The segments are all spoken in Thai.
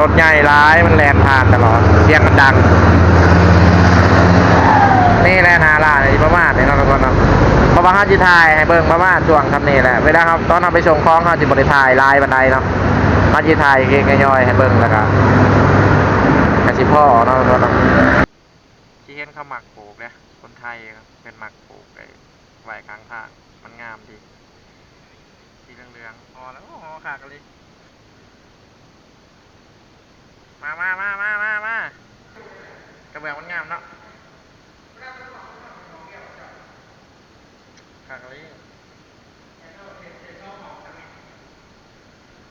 รถใหญ่ร้ายมันแลนผ่านตลอดเสียงมันดัง นี่แหละนาลาในประมาณนี้เนาะทุกคนเนาะเพราะว่าเขาจะถ่ายให้เบิ่งประมาณช่วงทำนี่แหละเวลาครับตอนเราไปส่งของเขาจะบริถ่ายลายบันไดเนาะเขาจะถ่ายเก่งย่อยให้เบิ่งแล้วก็กระสิพ่อเนาะทุกคนเนาะที่เห็นเขาหมักปลูกเนี่ยคนไทยเป็นหมักปลูกไอ้ไหวกลางทางมันงามดีสีเหลืองๆพอแล้วโอ้โหขากะลิ มามามามามา มากระเบื้องมันงามเนาะขากะลิ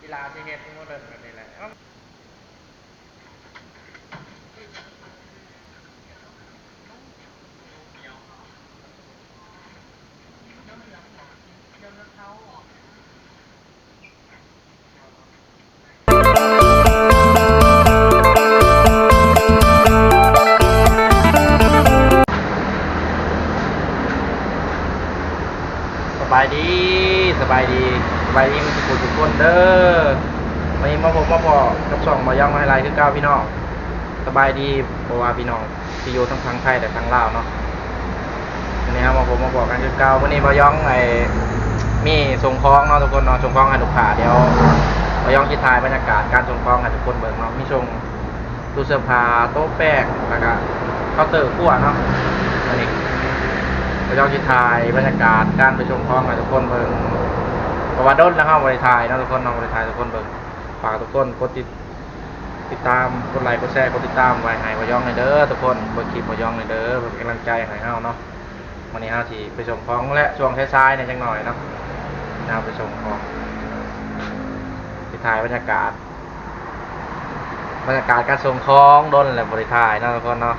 กีฬาที่เฮ็ดโมเดินแบบนี้ บายดีมันสุขทุกคนเด้อวันนี้มาพบมาพอกับสองมาย่องมาให้ไลน์คือเก้าพี่น้องสบายดีเพราะว่าพี่น้องที่อยู่ทั้งทางไทยแต่ทางลาวเนาะวันนี้ครับมาพบมาบอกกันคือเก้าวันนี้มาย่องไอ้มีส่งคล้องเนาะทุกคนเนาะส่งคล้องให้ลูกค้าเดี๋ยวมาย่องที่ทายบรรยากาศการส่งคล้องให้ทุกคนเบิ่งเนาะมีส่งตู้เสื้อผ้าโต๊ะแป้งแล้วก็เคาน์เตอร์ขั้วเนาะอันนี้พระเจ้าชิทายบรรยากาศการไปชมคลองให้ทุกคนเบิ่ง ประวัติด้นแล้วครับบริทายเนาะทุกคนเนาะบริทายทุกคนเบิ่งฝากทุกคนกดติดติดตามกดไลค์กดแชร์กดติดตามไว้ให้พยองในเด้อทุกคนเบิ่งคลิปพยองในเด้อเป็นกำลังใจให้เฮาเนาะวันนี้เฮาสิไปชมคลองและช่วงท้ายๆเนี่ยจังหน่อยเนาะเฮาไปชมคลองสิถ่ายบรรยากาศบรรยากาศการส่งคลองด้นและบริทายเนาะทุกคนเนาะ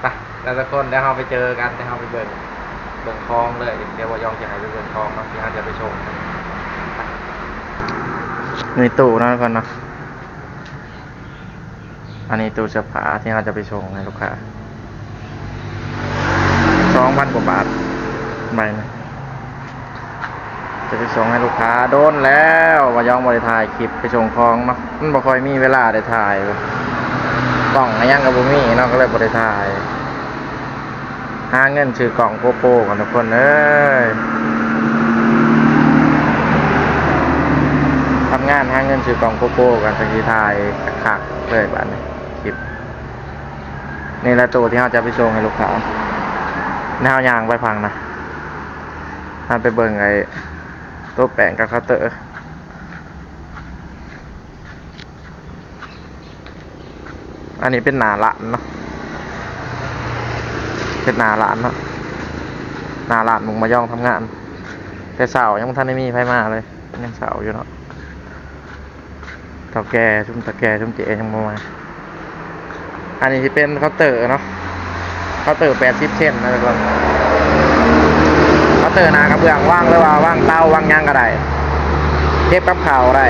ไปแล้วทุกคนเดี๋ยวเราไปเจอกันเดี๋ยวเราไปเบิ่งเบิ่งคลองเลยเดี๋ยวว่ายองจะให้ไปเบิ่งคลองเนาะที่เราจะไปชม นี่ตู้นะทุกคนนะอันนี้ตู้เสื้อผ้าที่เราจะไปชมให้ลูกค้าสองพันกว่าบาทใบนะจะไปส่งให้ลูกค้าโดนแล้ววายองบริถ่ายคลิปไปส่งคลองเนาะมันบ่ค่อยมีเวลาได้ถ่ายเว้ยกล่องอะไรยังกับบุมี่เนาะก็เลยบริทายหาเงินซื้อกล่องโกโปรก่อนทุกคนเอ้ยทำงานหา เงินซื้อกล่องโกโปรกันสักทีทายคักๆเลยบัดนี้คลิปนี่ละตัวที่เราจะไปส่งให้ลูกค้าแนวยางไปพังนะถ้าไปเบิ่งไอ้ตัวแปลงกับคาน์เตอร์อันนี้เป็นหนาละเนาะ เป็นหนาละเนาะหนาละมึงมาย่องทำงาน แต่เสาร์ยังบ่ทันได้มีไฟมาเลย ยังเสาร์อยู่เนาะ เท่าแก่ชุ่มตะแก่ชุ่มเจยังบ่มาอันนี้ที่เป็นเคาน์เตอร์เนาะเคาน์เตอร์แปดสิบเซนนะทุกคนเคาน์เตอร์นากระเบื้องว่างหรือว่าว่างเตาว่างย่างก็ได้เก็บกับข่าวได้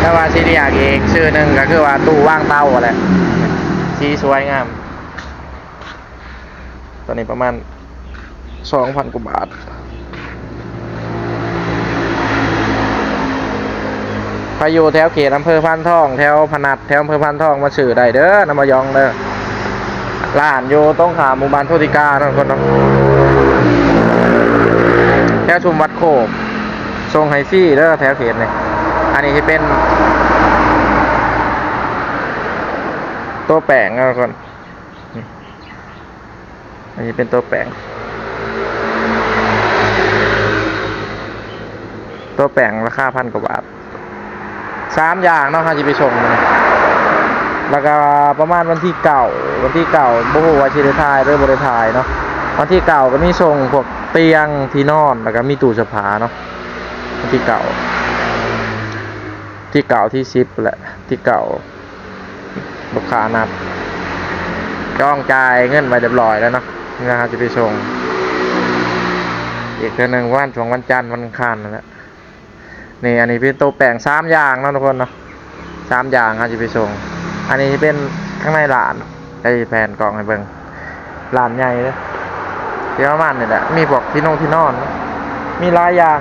แต่ว่าสีที่อยากอีกชื่อหนึ่งก็คือว่าตู้ว่างเตาแหละสีสวยงาม ตอนนี้ประมาณสองพันกว่าบาท พายุแถวเขตอำเภอพันทอง แถวพนัดแถวอำเภอพันทองมาสื่อได้เด้อนำมายองเด้อร้านอยู่ต้องขามหมู่บ้านโทติกาเนาทุกคนเนาะแถวชุมวัดโคกทรงไฮซี่เด้อแถวเขตเนี่ยอันนี้ที่เป็น ตัวแปลงนะทุกคนอันนี้เป็นตัวแปลงตัวแปลงราคาพันกว่าบาท สามอย่างเนาะเขาจะไปส่งมันแล้วก็ประมาณวันที่เก่าวันที่เก่าโอ้โหวาชิไดทายหรือบริทายเนาะวันที่เก่าก็มีส่งพวกเตียงที่นอนแล้วก็มีตู้เสื้อผ้าเนาะวันที่เก่า ที่เก่าที่ซิปแหละที่เก่าลูกค้านัดจองจ่ายเงินไปเรียบร้อยแล้วเนาะนะครับจะไปส่งอีกเทือหนึ่งวันช่วงวันจันทร์วันอังคารนั่นแหละ นี่อันนี้เป็นตัวแปลงสามอย่างนะทุกคนเนาะสามอย่างครับจะไปส่ง อันนี้เป็นข้างในร้านไอ้แผ่นกล่องให้เบิ่งร้านใหญ่เลยที่ประมาณนี่แหละมีพวกที่นงที่นอน มีหลายอย่าง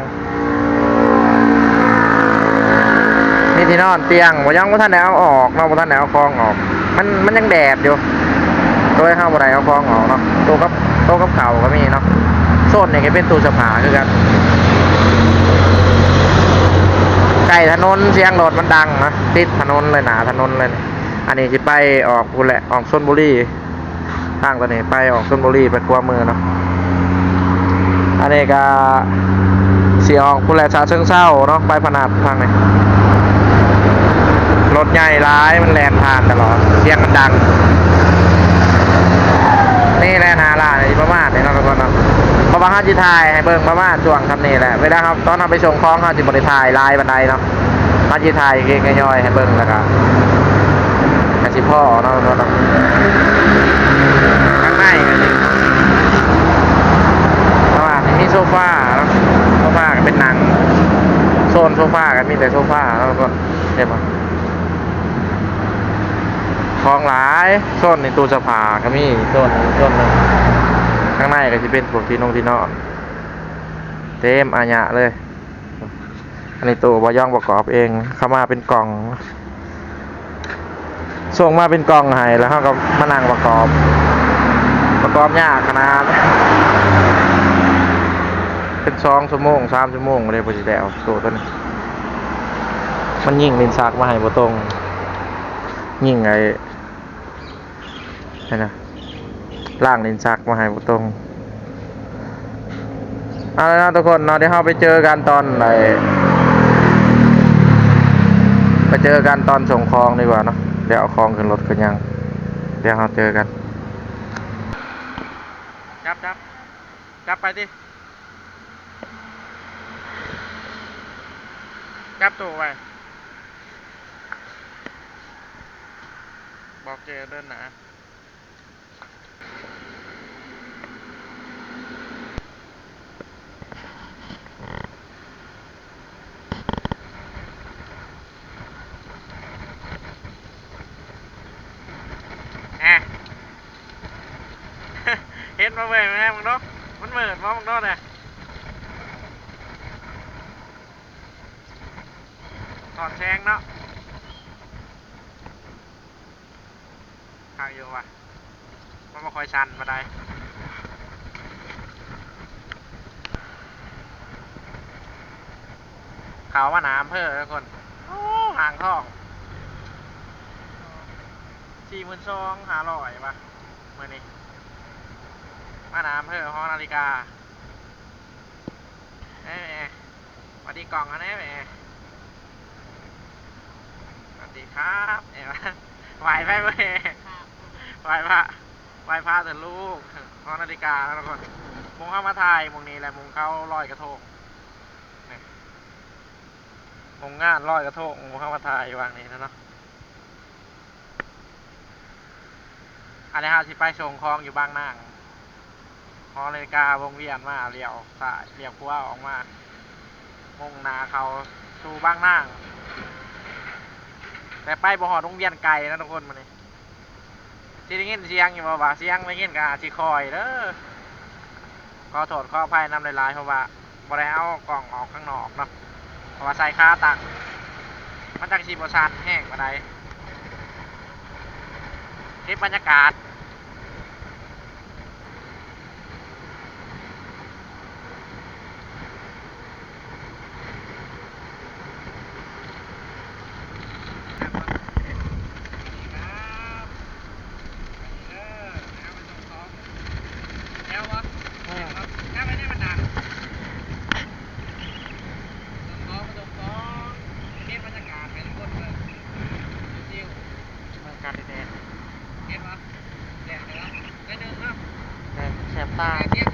ที่นอนเตียงบ่ยังบ่ทันได้เอาออกเนาะบ่ทันได้เอาคองออก มันมันยังแดดอยู่ตัวให้เฮาบ่ได้เอาคลองออกเนาะตัวกับตัวกับเข่าก็มีเนาะโซนนี่ก็เป็นตู้เสภาคือกัน ใกล้ถนนเสียงรถมันดังนะติดถนนเลยหนาถนนเลยอันนี้สิไปออกกูแหละออกชนบุรีทางตัวนี้ไปออกชนบุรีไปกลัวมือเนาะอันนี้ก็เสียออกกูแหละชาเชิงเศร้าเนาะไปพนัดทางนี้รถใหญ่ร้ายมันแลนผ่านตลอดเสียงมันดัง นี่แหละนาลาในประมาณนี้เนาะทุกคนเนาะ ว่าเขาจิถ่ายให้เบิ่งประมาณช่วงทำนี่แหละเวลาครับตอนเราไปส่งของเขาจิบริถ่ายลายบันไดเนาะเขาจิถ่ายเก่งย่อยให้เบิ่งแล้วก็กสิพ่อเนาะทุกคนเนาะข้างในเพราะว่ามีโซฟาเนาะโซฟาก็เป็นหนังโซนโซฟาก็มีแต่โซฟาแล้วก็เห็นปะของหลายโซนในตู้เสภาก็มีโซนหนึ่งโซนหนึ่ง ข้างในก็จะเป็นพวกที่นงที่นอนเต็มอาญะเลย อันนี้ตู้บอย่องประกอบเองเข้ามาเป็นกล่องส่งมาเป็นกล่องให้แล้วเขาก็มานั่งประกอบ ประกอบยากขนาดเป็นสองชั่วโมงสามชั่วโมงเลยพอดีแล้วตัวตัวนี้มันยิ่งลินซักมาให้บ่ตรง ยิ่งไอ้นี่นะ ล่างลินชักมาให้ตรงเอาละนะทุกคนเนาะเดี๋ยวเราไปเจอกันตอนไหนไปเจอกันตอนส่งคลองดีกว่าเนาะเดี๋ยวเอาคลองขึ้นรถขึ้นยัง เดี๋ยวเราเจอกัน จับจับจับไปดิจับตัวไว้ บอกเจเดินหนาแอะ เห็น มาเว้ยแม่มึงเนาะมันเหมือนมามึงเนาะเนี่ยถอดแชงเนาะข้างอยู่ว่ะมันมาคอยชันมาได้เขาว่าน้ำเพิ่มทุกคนห่างท้องสี่หมื่นสองหาร้อยปะเมื่อนี้ มาน้ำเพิ่มห้องนาฬิกาเอ้ยแม่สวัสดีกล่องนนี้แม่สวัสดีครับเอ๋ไหวไปเว้ยไหวพระไหวพระเถอะลูกหอนาฬิกาแล้วทุกคนมุงเข้ามาถ่ายมุงนี้แหละมุงเข้าลอยกระทงมุงงานลอยกระทงมุงเข้ามาถ่ายวางนี้นะเนาะอันนี้ฮะสิไปส่งคลองอยู่บางนาง หอนาฬิกาวงเวียนมาเลี้ยวสายเลี้ยวขวาออกมา มุ่งหนาเขาสู่บางนางแต่ไปบ่หอดโรงเรียนไกลนะทุกคนมานี่ที่ได้ยินเสียงอยู่บ่ว่าเสียงได้ยินก็อาจสิคอยเด้อขอโทษขออภัยนำหลายๆเพราะว่าบ่ได้เอากล่องออกข้างนอกเนาะเพราะว่าใส่ค่าตังค์มันจังสิบ่ชันแห้งบ่ได้คลิปบรรยากาศ 啊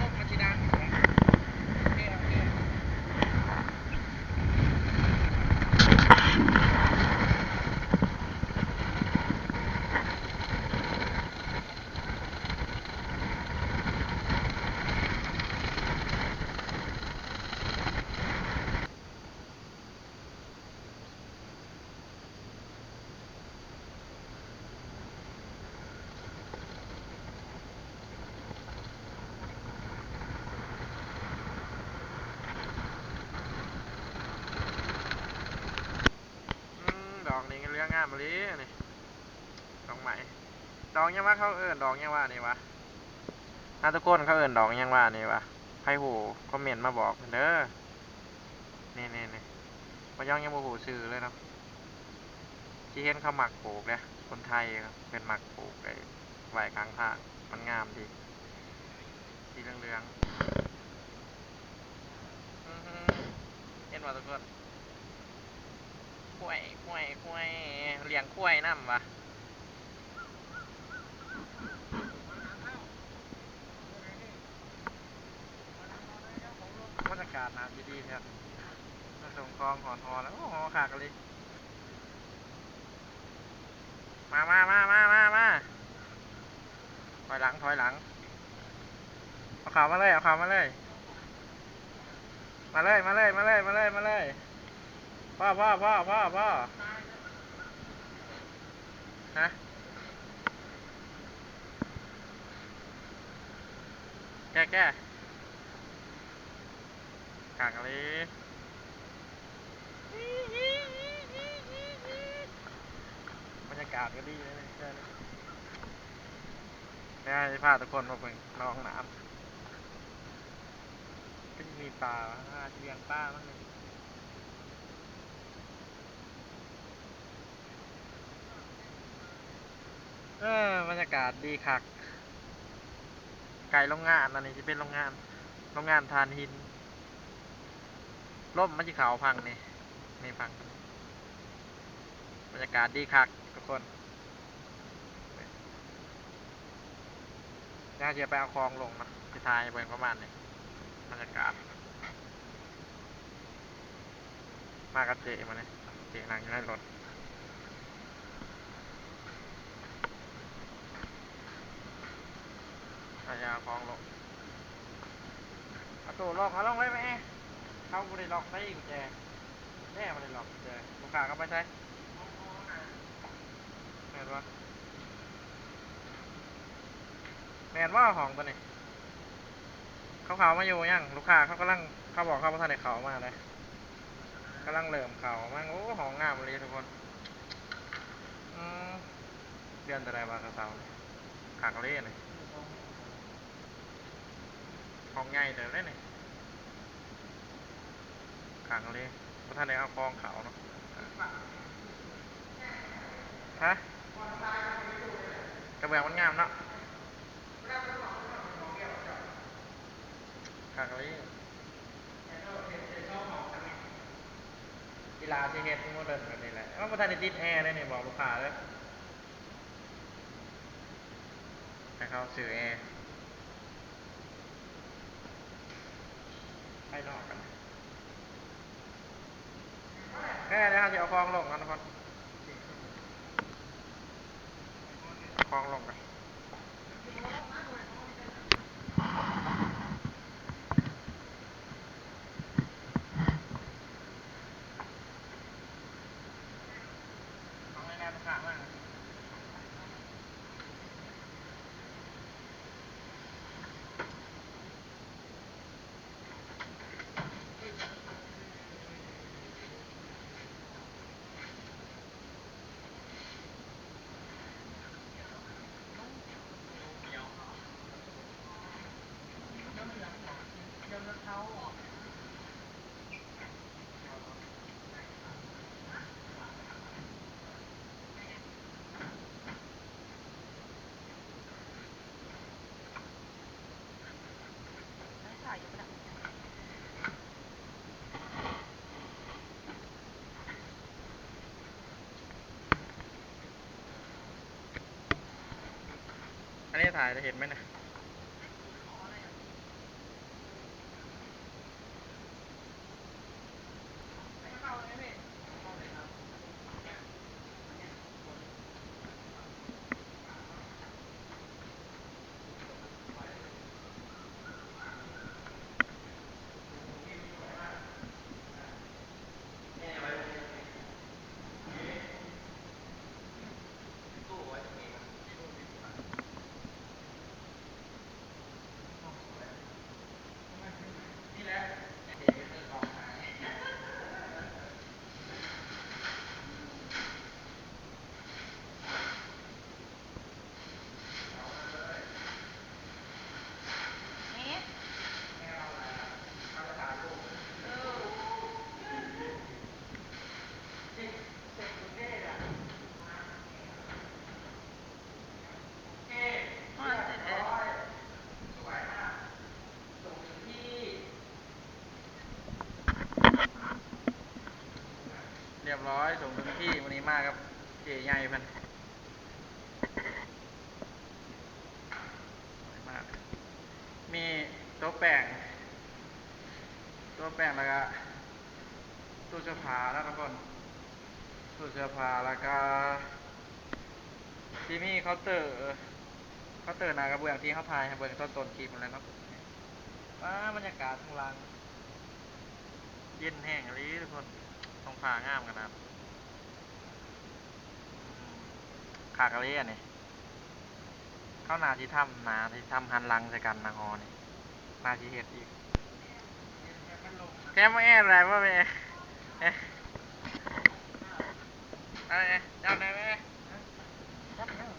นี่เรื่องงามมาลีนี่ดอกใหม่ดอกยังว่าเขาเอิ้นดอกยังว่านี่วะถ้าทุกนเขาเอิ้นดอกยังว่านี่วะใครหูคอมเมนต์มาบอกเด้อนี่นี่นี่มาย่องยังบ่หูชื่อเลยเนาะที่เห็นเขาหมักปลูกเนี่ยคนไทยเป็นหมักปลูกไอ้ไว้ข้างทางมันงามดีสีเหลืองๆอื้อหือเห็นว่าทุกน วยกล้วยกล้วยเลี้ยงกล้วยน้ำวะบรรยากาศน้ำดีๆครับมาส่งคลองหอนหอแล้วโอ้โหขากเลย มามามามามามาถอยหลังถอยหลัง เอาข่าวมาเลย เอาข่าวมาเลย มาเลย มาเลย มาเลย มาเลย มาเลย พ่อพ่อพ่อพ่อพ่อ ฮะแก้แก้กากเลยบรรยากาศก็ดีเลยแค่นี้แม่จะพาทุกคนมาเพิ่งน้องน้ำก็จะมีปลาเลี้ยงปลาบ้างเลย เออบรรยากาศดีคักไก่โรงงานอันนี้จะเป็นโรงงาน โรงงานทานหินร่มมันจะขาวพังนี่นี่พัง บรรยากาศดีคักทุกคนน่าจะไปเอาคลองลงนะจะทายเบิ่งประมาณนี้บรรยากาศ มากระเจมาเนี่ยเจนั่งอยู่ในรถ อาคลองลงเอาตัวล็อกเอาลงไว้ไหมเขาบริล็อกใส่กุญแจแน่บริล็อกกุญแจลูกค้าก็ไปใช้แมนว่าแมนว่าของตัวนี้เขาเขามาอยู่ยังลูกค้าเขากำลังเขาบอกเขาว่าท่านได้เขามาเลยกำลังเริ่มเขามาโอ้ของงามเลยทุกคนเดือนอะไรบ้างกระเซาขากเล่เล ยของใหญ่เดี๋ยวได้นี่ขังเลยเพราะท่านได้เอาคลองเขาเนาะฮะกระเบื้องมันงามเนาะขังเลยกีฬาที่เฮ็ดโมเดิร์นกันนี่แหละว่าประธานได้ติดแอร์ได้นี่บอกลูกค้าเลยให้เขาซื้อแอร์ ไปนอกกันแค่นี้ครับจะเอาคลองลงกันนะครับฟองลงกัน อันนี้ถ่ายจะเห็นไหมนะ ร้อยส่งถึงที่วันนี้มากครับเจ๊ใหญ่เพันมาก มีต๊ะแป้งต๊ะแป้งแล้วก็ตู้เสื้อผ้าแล้วทุกคนตู้เสื้อผ้าแล้วก็ที่มีเคาน์เตอร์เคาน์เตอร์นากระเบื้องที่เขาถ่ายเบิ่งต้นต้นคลิปนั่นแหละเนาะว้าบรรยากาศข้างล่างเย็นแห้งอะไรทุกคน ต้องขางามกันนะครับขากระเลยอันนี้เข้านาที่ถ้ำนาที่ถ้ำหันลังใส่กันนะฮอนี่นาที่เห็ดอีกแกมาแอนอะไรวะแม่เอ๊ะไรเนี่ยจับได้ไหมจับได้